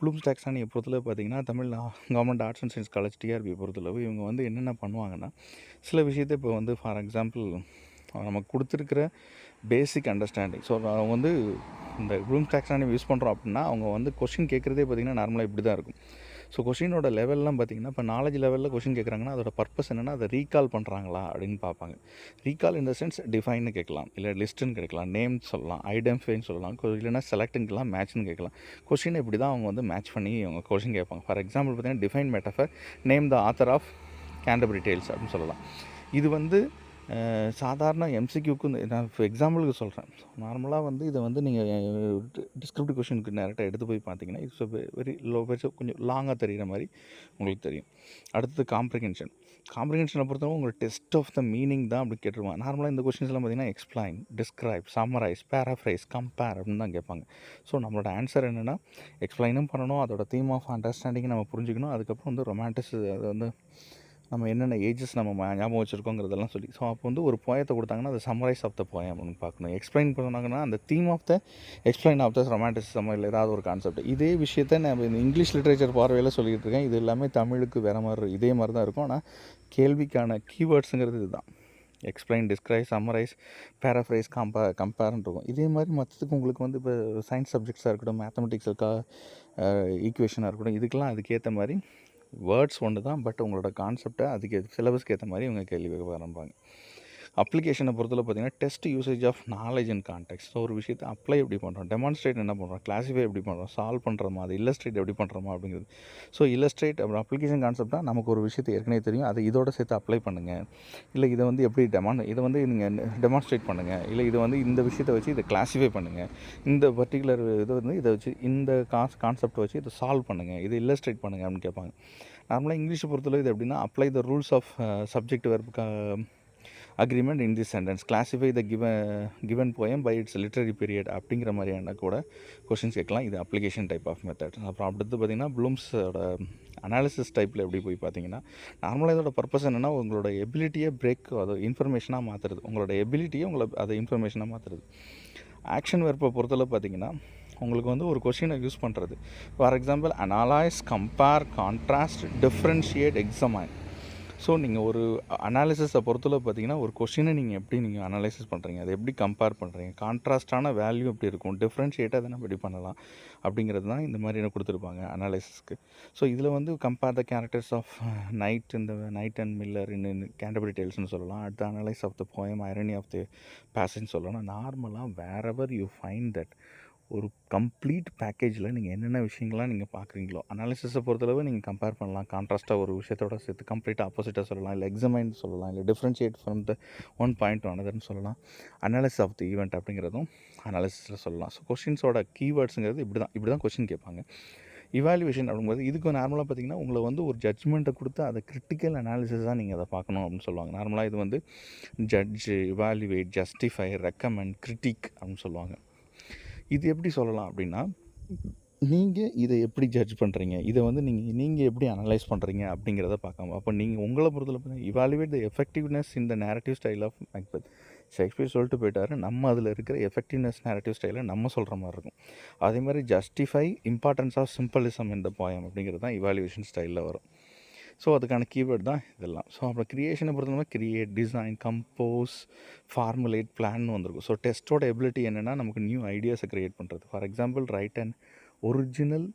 ப்ளூம்ஸ் டாக்ஸானியை பொறுத்தளவு பார்த்தீங்கன்னா Tamil government arts and science college TRB பொறுத்தளவு இவங்க வந்து என்னென்ன பண்ணுவாங்கன்னா சில விஷயத்தை இப்போ வந்து ஃபார் எக்ஸாம்பிள் நமக்கு கொடுத்துருக்கிற பேசிக் அண்டர்ஸ்டாண்டிங் ஸோ அவங்க வந்து இந்த ப்ளூம்ஸ் டாக்ஸானி யூஸ் பண்ணுறோம் அப்படின்னா அவங்க வந்து கொஷின் கேட்குறதே பார்த்திங்கன்னா நார்மலாக இப்படி தான் இருக்கும். ஸோ கொஷினோட லெவல்லாம் பார்த்திங்கன்னா இப்போ நாலேஜ் லெவலில் கொஷின் கேட்குறாங்கன்னா அதோட பர்பஸ் என்னென்னா அதை ரீகால் பண்ணுறாங்களா அப்படின்னு பார்ப்பாங்க. ரீகால் இந்த சென்ஸ் டிஃபைன்னு கேட்கலாம். இல்லை லிஸ்ட்டுன்னு கேட்கலாம். நேம் சொல்லலாம். ஐடென்டிஃபைன்னு சொல்லலாம். கொ- இல்லைன்னா செலக்ட்டுங்கலாம் மேட்ச்னு கேட்கலாம். கொஷின் இப்படி தான் அவங்க வந்து மேட்ச் பண்ணி அவங்க கொஷின் கேட்பாங்க. ஃபார் எக்ஸாம்பிள் பார்த்தீங்கன்னா define metaphor name the author of Canterbury Tales அப்படின்னு சொல்லலாம். இது வந்து சாதாரண எம்சிக்யூக்கு நான் இப்போ எக்ஸாம்பிளுக்கு சொல்கிறேன் நார்மலாக வந்து இதை வந்து நீங்கள் டிஸ்கிரிப்டிவ் கொஷனுக்கு டேரெக்டாக எடுத்து போய் பார்த்தீங்கன்னா இட்ஸ் வெரி லோ கொஞ்சம் லாங்காக தெரிகிற மாதிரி உங்களுக்கு தெரியும். அடுத்தது காம்ப்ரிகென்ஷன் காம்ப்ரிகென்ஷனை பொறுத்தவரை உங்களுக்கு டெஸ்ட் ஆஃப் த மீனிங் தான் அப்படி கேட்டுருவாங்க. நார்மலாக இந்த கொஷின்ஸ்லாம் பார்த்தீங்கன்னா explain describe summarise paraphrase compare அப்படின்னு தான் கேட்பாங்க. ஸோ நம்மளோட ஆன்சர் என்னென்னா எக்ஸ்பிளைனும் பண்ணணும் அதோட தீம் ஆஃப் அண்டர்ஸ்டாண்டிங் நம்ம புரிஞ்சுக்கணும். அதுக்கப்புறம் வந்து ரொமான்டிஸ் அது வந்து நம்ம என்னென்ன ஏஜஸ் நம்ம ஞாபகம் வச்சுருக்கோங்கிறதெல்லாம் சொல்லி. ஸோ அப்போ வந்து ஒரு போயத்தை கொடுத்தாங்கன்னா அது சம்மரைஸ் ஆஃப் த போயம் அப்படின்னு பார்க்கணும். எக்ஸ்பிளைன் பண்ணாங்கன்னா அந்த theme of the explain of the romanticism இல்லை ஏதாவது ஒரு கான்செப்ட் இதே விஷயத்த நான் இந்த இங்கிலீஷ் லிட்ரேச்சர் பார்வையில் சொல்லிட்டு இருக்கேன். இது எல்லாமே தமிழுக்கு வேறு மாதிரி இதே மாதிரி தான் இருக்கும். ஆனால் கேள்விக்கான கீவேர்ட்ஸுங்கிறது இதுதான். Explain describe summarise paraphrase compare கம்பேர்னு இருக்கும். இதே மாதிரி மற்றதுக்கு உங்களுக்கு வந்து இப்போ சயின்ஸ் சப்ஜெக்ட்ஸாக இருக்கட்டும் மேத்தமெட்டிக்ஸ் இருக்கா ஈக்குவேஷனாக இருக்கட்டும் இதுக்கெல்லாம் அதுக்கேற்ற மாதிரி வேர்ட்ஸ் ஒன்று தான் பட் உங்களோட கான்செப்டை அதுக்கு சிலபஸ்க்கு ஏற்ற மாதிரி இவங்க கேள்வி கேட்க ஆரம்பிப்பாங்க. அப்ளிகேஷனை பொறுத்தவரை பார்த்தீங்கன்னா test usage of knowledge and context so ஒரு விஷயத்தை அப்ளை எப்படி பண்ணுறோம் டெமான்ஸ்ட்ரேட் என்ன பண்ணுறோம் கிளாஸிஃபை எப்படி பண்ணுறோம் சால்வ் பண்ணுறோமா அது இல்லஸ்ட்ரேட் எப்படி பண்ணுறோமா அப்படிங்கிறது. ஸோ இல்லஸ்ட்ரேட் அப்புறம் அப்ளிகேஷன் கான்செப்டாக நமக்கு ஒரு விஷயத்தை ஏற்கனவே தெரியும். அதை இதோட சேர்த்து அப்ளை பண்ணுங்கள் இல்லை இதை வந்து எப்படி டெமான் இதை வந்து நீங்கள் டெமான்ஸ்ட்ரேட் பண்ணுங்கள் இல்லை இதை வந்து இந்த விஷயத்தை வச்சு இதை கிளாஸிஃபை பண்ணுங்கள் இந்த பர்டிகுலர் இதை வந்து இதை வச்சு இந்த காஸ் கான்செப்டை வச்சு இதை சால்வ் பண்ணுங்கள் இதை இல்லஸ்ட்ரேட் பண்ணுங்கள் அப்படின்னு கேட்பாங்க. நார்மலாக இங்கிலீஷை பொறுத்தளவு இது எப்படின்னா apply the rules of subject verb agreement in the sentence classify the given given poem by its literary period அப்படிங்கிற மாதிரியான கூட கொஷின்ஸ் கேட்கலாம். இது அப்ளிகேஷன் டைப் ஆஃப் மெத்தட் அப்புறம் அடுத்து பார்த்தீங்கன்னா ப்ளூம்ஸோட அனாலிசிஸ் டைப்பில் எப்படி போய் பார்த்தீங்கன்னா நார்மலாக இதோட பர்பஸ் என்னென்னா உங்களோட எபிலிட்டியை பிரேக் அதை இன்ஃபர்மேஷனாக மாற்றுறது உங்களோட எபிலிட்டியை உங்களை அதை இன்ஃபர்மேஷனாக மாற்றுறது ஆக்ஷன் வெர்ப்பை பொறுத்தளவு பார்த்தீங்கன்னா உங்களுக்கு வந்து ஒரு கொஷினை யூஸ் பண்ணுறது for example analyse compare contrast differentiate examine so நீங்கள் ஒரு அனாலிசிஸை பொறுத்தளவு பார்த்தீங்கன்னா ஒரு கொஷினை நீங்கள் எப்படி நீங்கள் அனலைசிஸ் பண்ணுறீங்க அதை எப்படி கம்பேர் பண்ணுறீங்க கான்ட்ராஸ்டான வேல்யூ எப்படி இருக்கும்? டிஃப்ரென்ஷியேட்டாக அதை நம்ம எப்படி பண்ணலாம்? அப்படிங்கிறது தான் இந்த மாதிரி கொடுத்துருப்பாங்க அனாலிசிஸ்க்கு ஸோ இதில் வந்து compare the characters of knight இந்த knight and miller in Canterbury டேல்ஸ்னு சொல்லலாம். அடுத்த analyse of the poem irony of the பேசன்னு சொல்லலாம். நார்மலாக where ever you find that ஒரு கம்ப்ளீட் பேக்கேஜில் நீங்கள் என்னென்ன விஷயங்கள்லாம் நீங்கள் பார்க்குறீங்களோ அனாலிசிஸை பொறுத்தளவு நீங்கள் கம்பேர் பண்ணலாம். கான்ட்ராஸ்ட்டாக ஒரு விஷயத்தோட சேர்த்து கம்ப்ளீட்டாக ஆப்போசிட்டாக சொல்லலாம். இல்லை எக்ஸமைன் சொல்லலாம். இல்லை differentiate from the one point to அனதர்னு சொல்லலாம். அனாலிசிஸ் ஆஃப் தி ஈவெண்ட் அப்படிங்கிறதும் அனாலிசிஸில் சொல்லலாம். ஸோ கொஷின்ஸோட கீவேர்ட்ஸுங்கிறது இப்படி தான் இப்படி தான் கொஷின் கேட்பாங்க. இவாலுவேஷன் அப்படிங்கிறது இதுக்கு நார்மலாக பார்த்தீங்கன்னா உங்களை வந்து ஒரு ஜட்ஜ்மெண்ட்டை கொடுத்து அதை கிரிட்டிக்கல் அனாலிசிஸாக நீங்கள் அதை பார்க்கணும் அப்படின்னு சொல்லுவாங்க. நார்மலாக இது வந்து judge evaluate justify recommend critique அப்படின்னு சொல்லுவாங்க. இது எப்படி சொல்லலாம் அப்படின்னா நீங்கள் இதை எப்படி ஜட்ஜ் பண்ணுறீங்க இதை வந்து நீங்கள் நீங்கள் எப்படி அனலைஸ் பண்ணுறீங்க அப்படிங்கிறத பார்க்காம அப்போ நீங்கள் உங்களை பொறுத்தல பார்த்தீங்கன்னா இவாலுவேட் த எஃபெக்டிவ்னஸ் இந்த narrative style of Macbeth Shakespeare சொல்லிட்டு போயிட்டாரு நம்ம அதில் இருக்கிற எஃபெக்டிவ்னஸ் நேரட்டிவ் ஸ்டைலை நம்ம சொல்கிற மாதிரி இருக்கும். அதே மாதிரி ஜஸ்டிஃபை இம்பார்ட்டன்ஸ் ஆஃப் சிம்பிளிசம் இந்த போயம் அப்படிங்கிறது தான் இவாலுவேஷன் ஸ்டைலில் வரும். ஸோ அதுக்கான கீவேர்ட் தான் இதெல்லாம். ஸோ அப்புறம் க்ரியேஷனை பொறுத்தவரை create design compose formulate plan வந்திருக்கும். ஸோ டெஸ்ட்டோட எபிலிட்டி என்னென்னா நமக்கு நியூ ஐடியாஸை க்ரியேட் பண்ணுறது for example write and original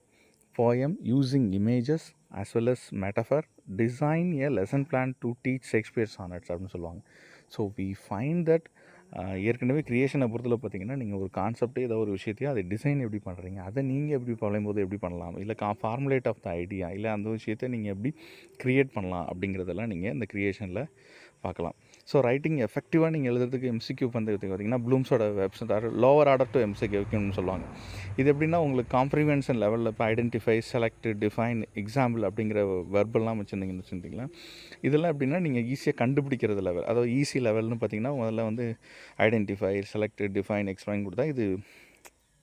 poem using images as well as metaphor design a lesson plan to teach Shakespeare sonnets அப்படின்னு சொல்லுவாங்க. ஸோ வி ஃபைண்ட் தட் ஏற்கனவே க்ரியேஷனை பொறுத்தல பார்த்தீங்கன்னா நீங்கள் ஒரு கான்செப்டே ஏதோ ஒரு விஷயத்தையோ அதை டிசைன் எப்படி பண்ணுறீங்க அதை நீங்கள் எப்படி பழையும் போது எப்படி பண்ணலாம்? இல்லை கா ஃபார்முலேட் ஆஃப் த ஐடியா இல்லை அந்த விஷயத்தை நீங்கள் எப்படி க்ரியேட் பண்ணலாம் அப்படிங்கிறதெல்லாம் நீங்கள் இந்த க்ரியேஷனில் பார்க்கலாம். ஸோ ரைட்டிங் எஃபெக்டிவாக நீங்கள் எழுதுறதுக்கு எம்சிக்யூ வந்து பார்த்தீங்கன்னா ப்ளூம்ஸோட வெப்சைட் லோவர் ஆர்டர் டு எம்சிக்யூன்னு சொல்லுவாங்க. இது எப்படின்னா உங்களுக்கு காம்ப்ரிவென்ஷன் லெவலில் இப்போ ஐடென்டிஃபை செலக்ட் டிஃபைன் எக்ஸாம்பிள் அப்படிங்கிற வெர்பெல்லாம் வச்சுருந்தீங்கன்னு வச்சுருந்தீங்களா இதெல்லாம் எப்படின்னா நீங்கள் ஈஸியாக கண்டுபிடிக்கிறது லெவல் அதாவது ஈஸி லெவல்னு பார்த்தீங்கன்னா முதல்ல வந்து ஐடென்டிஃபை செலக்ட் டிஃபைன் எக்ஸ்பிளைன் கொடுத்தா இது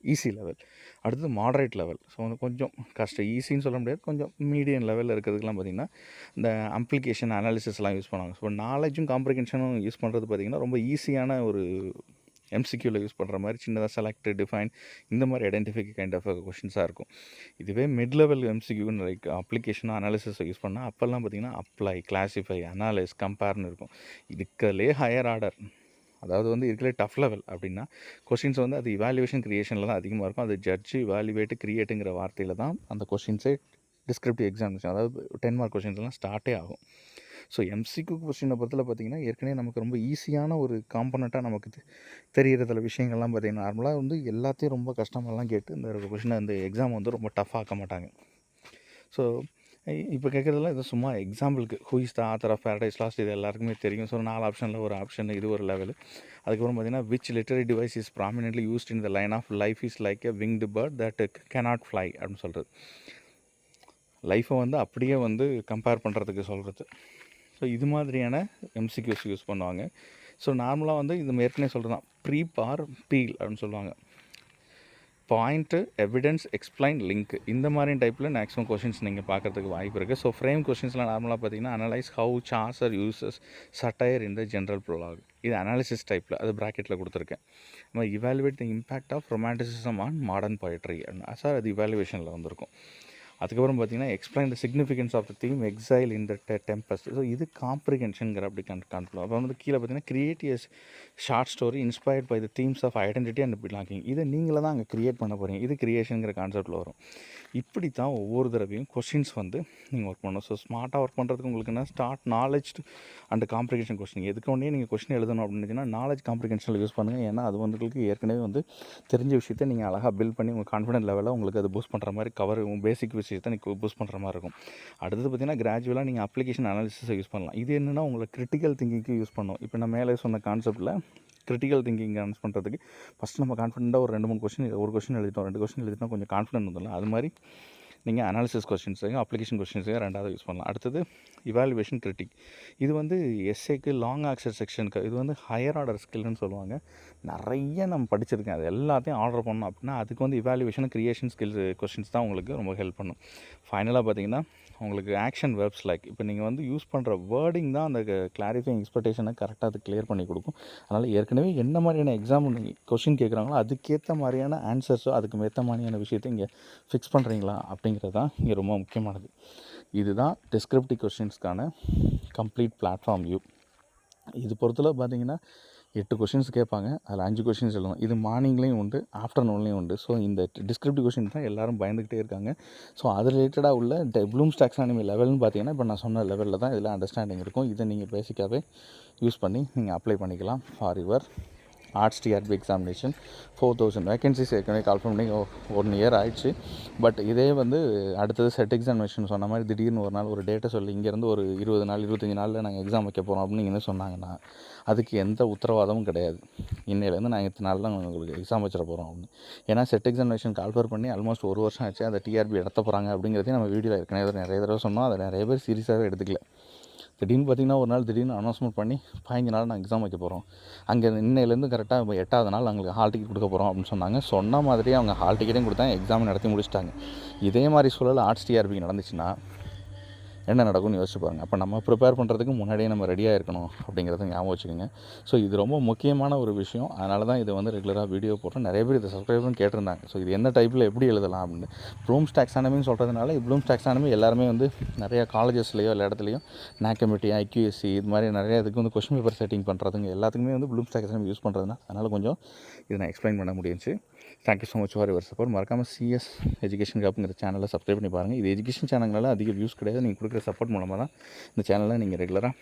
ஈஸி லெவல் அடுத்தது மாடரேட் லெவல் ஸோ வந்து கொஞ்சம் கஷ்டம். ஈஸின்னு சொல்ல முடியாது. கொஞ்சம் மீடியம் லெவலில் இருக்கிறதுக்குலாம் பார்த்திங்கன்னா இந்த அப்ளிகேஷன் அனாலிசிஸ்லாம் யூஸ் பண்ணுவாங்க. ஸோ நாலேஜும் காம்ப்ரிகென்ஷனும் யூஸ் பண்ணுறது பார்த்திங்கன்னா ரொம்ப ஈஸியான ஒரு எம்சிக்யூவில் யூஸ் பண்ணுற மாதிரி சின்னதாக செலக்ட் டிஃபைன் இந்த மாதிரி ஐடென்டிஃபை கைண்ட் ஆஃப் கொஷின்ஸாக இருக்கும். இதுவே மிட் லெவல் எம்சிக்யூன்னு லைக் அப்ளிகேஷனாக அனாலிசிஸை யூஸ் பண்ணால் அப்போல்லாம் பார்த்தீங்கன்னா அப்ளை கிளாஸிஃபை அனாலிஸ் கம்பேர்னு இருக்கும். இதுக்கலே ஹையர் ஆர்டர் அதாவது வந்து இருக்கிற டஃப் லெவல் அப்படின்னா கொஷின்ஸ் வந்து அது இவாலுவேஷன் க்ரியேஷனில் தான் அதிகமாக இருக்கும். அது ஜட்ஜு இவாலுவேட்டு க்ரியேட்டுங்கிற வார்த்தையில் தான் அந்த கொஷின்ஸே டிஸ்கிரிப்டிவ் எக்ஸாமினேஷன் அதாவது டென் மார்க் கொஷின்ஸ்லாம் ஸ்டார்ட்டே ஆகும். ஸோ எம்சிக்கு கொஸ்டினை பொறுத்தல பார்த்திங்கன்னா ஏற்கனவே நமக்கு ரொம்ப ஈஸியான ஒரு காம்பனண்ட்டாக நமக்கு தெ- விஷயங்கள்லாம் பார்த்திங்கன்னா நார்மலாக வந்து எல்லாத்தையும் ரொம்ப கஷ்டமெல்லாம் கேட்டு இந்த கொஷினை அந்த எக்ஸாம் வந்து ரொம்ப டஃப் ஆக்க மாட்டாங்க. ஸோ இப்போ கேட்குறதுலாம் இது சும்மா எக்ஸாம்பிளுக்கு who is the author of Paradise Lost இது எல்லாருக்குமே தெரியும். ஸோ நாலு ஆப்ஷனில் ஒரு ஆப்ஷன் இது ஒரு லெவல் அதுக்கப்புறம் பார்த்தீங்கன்னா which literary device is prominently used in the line of life is like a winged bird that cannot fly அப்படின்னு சொல்கிறது லைஃப்பை வந்து அப்படியே வந்து கம்பேர் பண்ணுறதுக்கு சொல்கிறது ஸோ இது மாதிரியான எம்சிக்யூஸ் யூஸ் பண்ணுவாங்க. ஸோ நார்மலாக வந்து இது ஏற்கனவே சொல்கிறது தான் ப்ரீ பார் பீல் அப்படின்னு சொல்லுவாங்க. பாயிண்ட்டு எவிடன்ஸ் எக்ஸ்பிளைன் லிங்க் இந்த மாதிரி டைப்பில் மேக்ஸிமம் கொஷின்ஸ் நீங்கள் பார்க்கறதுக்கு வாய்ப்பு இருக்குது ஸோ ஃப்ரேம் கொஷின்ஸ்லாம் நார்மலாக பார்த்தீங்கன்னா analyse how Chaucer uses satire இந்த ஜென்ரல் ப்ரோலாக் இது அனாலிசிஸ் டைப்பில் அது ப்ராக்கெட்டில் கொடுத்துருக்கேன். நம்ம evaluate the impact of romanticism on modern poetry. Sir அது இவாலுவேஷனில் வந்திருக்கும். அதுக்கப்புறம் பார்த்தீங்கன்னா explain the significance of the theme exile in the Tempest so இது காம்ப்ரிகென்ஷனுங்கிற அப்படி கண் கான்ஃபிளம் அப்புறம் வந்து கீழே பார்த்தீங்கன்னா create a short story inspired by the themes of identity and belonging இதை நீங்களே தான் அங்கே கிரியேட் பண்ண போகிறீங்க இது கிரியேஷனுங்கிற கான்செப்ட்டில் வரும். இப்படி தான் ஒவ்வொரு தடவையும் கொஷின்ஸ் வந்து நீங்கள் ஒர்க் பண்ணணும். ஸோ ஸ்மார்ட்டாக ஒர்க் பண்ணுறதுக்கு உங்களுக்கு என்ன? Start knowledge and comprehension question எதுக்கு ஒன்றே நீங்கள் கொஸ்டின் எழுதணும் அப்படின்னு நாலேஜ் காம்ப்ரிகேஷனில் யூஸ் பண்ணுங்கள் ஏன்னா அது வந்து உங்களுக்கு ஏற்கனவே வந்து தெரிஞ்ச விஷயத்தை நீங்கள் அழகாக பில்ட் பண்ணி உங்கள் கான்ஃபிடென்ட் லெவலில் உங்களுக்கு அது பூஸ்ட் பண்ணுற மாதிரி கவர் பேசிக் விஷயம் விஷயத்தை நீங்கள் பூஸ்ட் பண்ணுற மாதிரி இருக்கும். அடுத்தது பார்த்தீங்கன்னா கிராஜுவலாக நீங்கள் அப்ளிகேஷன் அனாலிசிஸை யூஸ் பண்ணலாம். இது என்னென்னா உங்களை கிரிட்டிக்கல் திங்கிங்க்கு யூஸ் பண்ணும். இப்போ நான் மேலே சொன்ன கான்செப்ட்டில் கிரிட்டிக்கல் திங்கிங் அனௌன்ஸ் பண்ணுறதுக்கு ஃபஸ்ட் நம்ம கான்ஃபிடென்ட்டாக ஒரு ரெண்டு மூணு கொஸ்டின் ஒரு கொஸ்டின் எழுதிட்டோம் ரெண்டு கொஸ்டின் எழுதிட்டோம் கொஞ்சம் கான்ஃபிடென்ட் வந்துடலாம். அது மாதிரி நீங்கள் அனாலிசிஸ் கொஸ்டின்ஸையும் அப்ளிகேஷன் கொஸ்டின்ஸையும் ரெண்டாவது யூஸ் பண்ணலாம். அடுத்தது இவாலுவேஷன் கிரிட்டிக் இது வந்து எஸ்ஏக்கு லாங் ஆக்சர் செக்ஷனுக்கு இது வந்து ஹையர் ஆர்டர் ஸ்கில்னு சொல்லுவாங்க. நிறைய நம்ம படிச்சிருக்கேன். அது எல்லாத்தையும் ஆர்டர் பண்ணோம் அப்படின்னா அதுக்கு வந்து இவாலுவேஷன் க்ரியேஷன் ஸ்கில்ஸ் கொஸ்டின்ஸ் தான் உங்களுக்கு ரொம்ப ஹெல்ப் பண்ணும். ஃபைனலாக பார்த்தீங்கன்னா உங்களுக்கு ஆக்ஷன் வெப்ஸ் லைக் இப்போ நீங்கள் வந்து யூஸ் பண்ணுற வேர்டிங் தான் அந்த கிளாரிஃபைங் எக்ஸ்பெக்டேஷனை கரெக்டாக அது கிளியர் பண்ணி கொடுக்கும். அதனால் ஏற்கனவே என்ன மாதிரியான எக்ஸாம் கொஷின் கேட்குறாங்களோ அதுக்கேற்ற மாதிரியான ஆன்சர்ஸோ அதுக்கு ஏற்ற மாதிரியான விஷயத்தை இங்கே ஃபிக்ஸ் பண்ணுறீங்களா அப்படிங்கிறது தான் இங்கே ரொம்ப முக்கியமானது. இதுதான் டிஸ்கிரிப்டிவ் கொஷின்ஸ்க்கான கம்ப்ளீட் பிளாட்ஃபார்ம் வியூ இது பொறுத்தளவு பார்த்தீங்கன்னா எட்டு கொஷின்ஸ் கேட்பாங்க. அதில் அஞ்சு கொஷின்ஸ் எழுதணும். இது மார்னிங்லேயும் உண்டு ஆஃப்டர்நூன்லேயும் உண்டு. ஸோ இந்த டிஸ்கிரிப்டிவ் கொஷின் தான் எல்லோரும் பயந்துக்கிட்டே இருக்காங்க. ஸோ அது ரிலேட்டடாக உள்ள ப்ளூம்ஸ் டாக்ஸானமி லெவல்னு பார்த்தீங்கன்னா இப்போ நான் சொன்ன லெவலில் தான் இதில் அண்டர்ஸ்டாண்டிங் இருக்கும். இதை நீங்கள் பேசிக்காகவே யூஸ் பண்ணி நீங்கள் அப்ளை பண்ணிக்கலாம். For your arts TRB examination four thousand vacancies ஏற்கனவே கால்ஃபார்ம் பண்ணி ஒன் இயர் ஆயிடுச்சு. பட் இதே வந்து அடுத்தது செட் எக்ஸாமினேஷன் சொன்ன மாதிரி திடீர்னு ஒரு நாள் ஒரு டேட்டை சொல்லி இங்கேருந்து ஒரு இருபது நாள் இருபத்தஞ்சி நாளில் நாங்கள் எக்ஸாம் வைக்க போகிறோம் அப்படின்னு என்ன சொன்னாங்கன்னா அதுக்கு எந்த உத்தரவாதமும் கிடையாது. இன்னையிலேருந்து நாங்கள் இத்தனை நாள் தான் உங்களுக்கு எக்ஸாம் வச்சிட போகிறோம் அப்படின்னு. ஏன்னா செட் எக்ஸாமினேஷன் கால்ஃபர் பண்ணி ஆல்மோஸ்ட் ஒரு வருஷம் ஆச்சு. அந்த டிஆர்பி நடத்த போகிறாங்க அப்படிங்கிறதே நம்ம வீடியோவில் ஏற்கனவே நிறைய தடவை சொன்னோம். அதை நிறைய பேர் சீரியஸாகவே எடுத்துக்கல. திடீர்னு பார்த்தீங்கன்னா ஒரு நாள் திடீர்னு அனௌன்ஸ்மெண்ட் பண்ணி பதினஞ்சு நாள் நாங்கள் எக்ஸாம் வைக்க போகிறோம் அங்கே இன்னையிலேருந்து கரெக்டாக எட்டாவது நாள் அவங்களுக்கு ஹால் டிக்கெட் கொடுக்க போகிறோம் அப்படின்னு சொன்னாங்க. சொன்ன மாதிரியே அவங்க ஹால் டிக்கெட்டையும் கொடுத்தாங்க எக்ஸாம் நடத்தி முடிச்சிட்டாங்க. இதே மாதிரி சூழல் ஆர்ட்ஸ் டிஆர்பிக்கு நடந்துச்சுன்னா என்ன நடக்கும்னு யோசிச்சு அப்போ நம்ம ப்ரிப்பேர் பண்ணுறதுக்கு முன்னாடியே நம்ம ரெடியாக இருக்கணும் அப்படிங்கிறத ஞாபகம் வச்சுக்கோங்க. ஸோ இது ரொம்ப முக்கியமான ஒரு விஷயம். அதனால தான் இதை வந்து ரெகுலராக வீடியோ போட்டோம் நிறைய பேர் இதை சப்ஸ்கிரைபரும் கேட்டிருந்தாங்க. ஸோ இது எந்த டைப்பில் எப்படி எழுதலாம் அப்படின்னு. ப்ளூம்ஸ் டாக்ஸானமின்னு சொல்கிறதுனால ப்ளூம்ஸ் டாக்ஸானமி எல்லாருமே வந்து நிறையா காலேஜஸ்லேயோ எல்லா இடத்துலையும் நேக் கமிட்டி ஐக்யூஎஸ்சி இது மாதிரி நிறைய இதுக்கு வந்து கொஷின் பேப்பர் செட்டிங் பண்ணுறதுங்க எல்லாத்துக்குமே வந்து ப்ளூம்ஸ் டாக்ஸானமி யூஸ் பண்ணுறதுனா அதனால் கொஞ்சம் இதை நான் எக்ஸ்பிளைன் பண்ண முடியுச்சு thank you so much for your support மறக்காமல் சிஎஸ் எஜுகேஷன் கப்புங்கிற சேனலை சப்ஸ்கிரைப் பண்ணி பாருங்கள் இது எஜுகேஷன் சேனல்னால அதிக வியூஸ் கிடையாது. நீங்கள் கொடுக்குற சப்போர்ட் மூலமாக தான் இந்த சேனலை நீங்கள் ரெகுலராக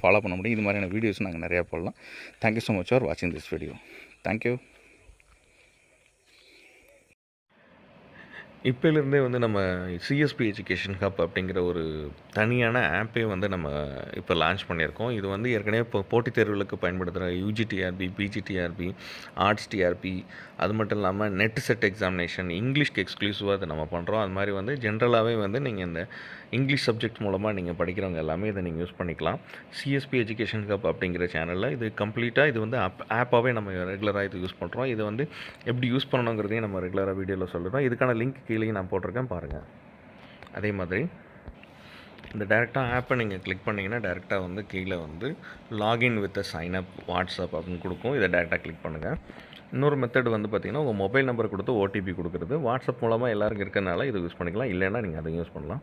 ஃபாலோ பண்ண முடியும். இது மாதிரியான வீடியோஸ் நாங்கள் நிறையா போடலாம். Thank you so much for வாட்சிங் திஸ் வீடியோ தேங்க்யூ இப்போலேருந்தே வந்து நம்ம சிஎஸ்பி எஜுகேஷன் ஹப் அப்படிங்கிற ஒரு தனியான ஆப்பே வந்து நம்ம இப்போ லான்ச் பண்ணியிருக்கோம். இது வந்து ஏற்கனவே இப்போ போட்டித் தேர்வுகளுக்கு பயன்படுத்துகிற யூஜிடிஆர்பி பிஜிடிஆர்பி ஆர்ட்ஸ் டிஆர்பி அது மட்டும் இல்லாமல் நெட் செட் எக்ஸாமினேஷன் இங்கிலீஷ்க்கு எக்ஸ்க்ளூசிவாக அதை நம்ம பண்ணுறோம் அது மாதிரி வந்து ஜென்ரலாகவே வந்து நீங்கள் இந்த இங்கிலீஷ் சப்ஜெக்ட் மூலமாக நீங்கள் படிக்கிறவங்க எல்லாமே இதை நீங்கள் யூஸ் பண்ணிக்கலாம். சிஎஸ்பி எஜுகேஷன் கப் அப்படிங்கிற சேனலில் இது கம்ப்ளீட்டாக இது வந்து ஆப் ஆப்பாகவே நம்ம ரெகுலராக இது யூஸ் பண்ணுறோம் இதை வந்து எப்படி யூஸ் பண்ணணுங்கிறதையும் நம்ம ரெகுலராக வீடியோவில் சொல்லுறோம் இதுக்கான லிங்க் கீழே நான் போட்டிருக்கேன். பாருங்கள் அதே மாதிரி இந்த டேரெக்டாக ஆப்பை நீங்கள் கிளிக் பண்ணிங்கன்னா டேரெக்டாக வந்து கீழே வந்து login with sign up WhatsApp அப்படின்னு கொடுக்கும். இதை டேரெக்டாக கிளிக் பண்ணுங்கள் இன்னொரு மெத்தட் வந்து பார்த்திங்கன்னா உங்கள் மொபைல் நம்பர் கொடுத்து ஓடிபி கொடுக்குறது. வாட்ஸ்அப் மூலமாக எல்லாருக்கும் இருக்கிறனால இதை யூஸ் பண்ணிக்கலாம். இல்லைன்னா நீங்கள் அதை யூஸ் பண்ணலாம்.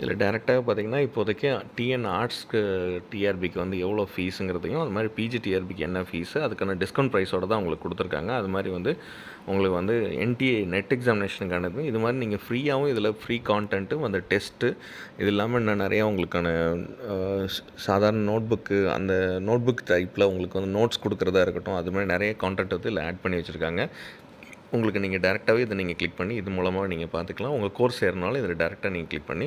இதில் டேரெக்டாக பார்த்தீங்கன்னா இப்போதைக்கு டிஎன் ஆர்ட்ஸ்க்கு டிஆர்பிக்கு வந்து எவ்வளோ ஃபீஸுங்கிறதையும் அது மாதிரி பிஜி டிஆர்பிக்கு என்ன ஃபீஸு அதுக்கான டிஸ்கவுண்ட் ப்ரைஸோட தான் உங்களுக்கு கொடுத்துருக்காங்க. அது மாதிரி வந்து உங்களுக்கு வந்து என்டிஏ நெட் எக்ஸாமினேஷனுக்கானது இது மாதிரி நீங்கள் ஃப்ரீயாகவும் இதில் ஃப்ரீ கான்டென்ட்டும் அந்த டெஸ்ட்டு இது இல்லாமல் இன்னும் நிறையா உங்களுக்கான சாதாரண நோட்புக்கு அந்த நோட்புக் டைப்பில் உங்களுக்கு வந்து நோட்ஸ் கொடுக்குறதா இருக்கட்டும் அது மாதிரி நிறைய கான்டென்ட் வந்து இதில் ஆட் பண்ணி வச்சுருக்காங்க. உங்களுக்கு நீங்கள் டேரெக்டாகவே இதை நீங்கள் கிளிக் பண்ணி இது மூலமாக நீங்கள் பார்த்துக்கலாம். உங்கள் கோர்ஸ் ஏறினாலும் இதில் டேரெக்டாக நீங்கள் கிளிக் பண்ணி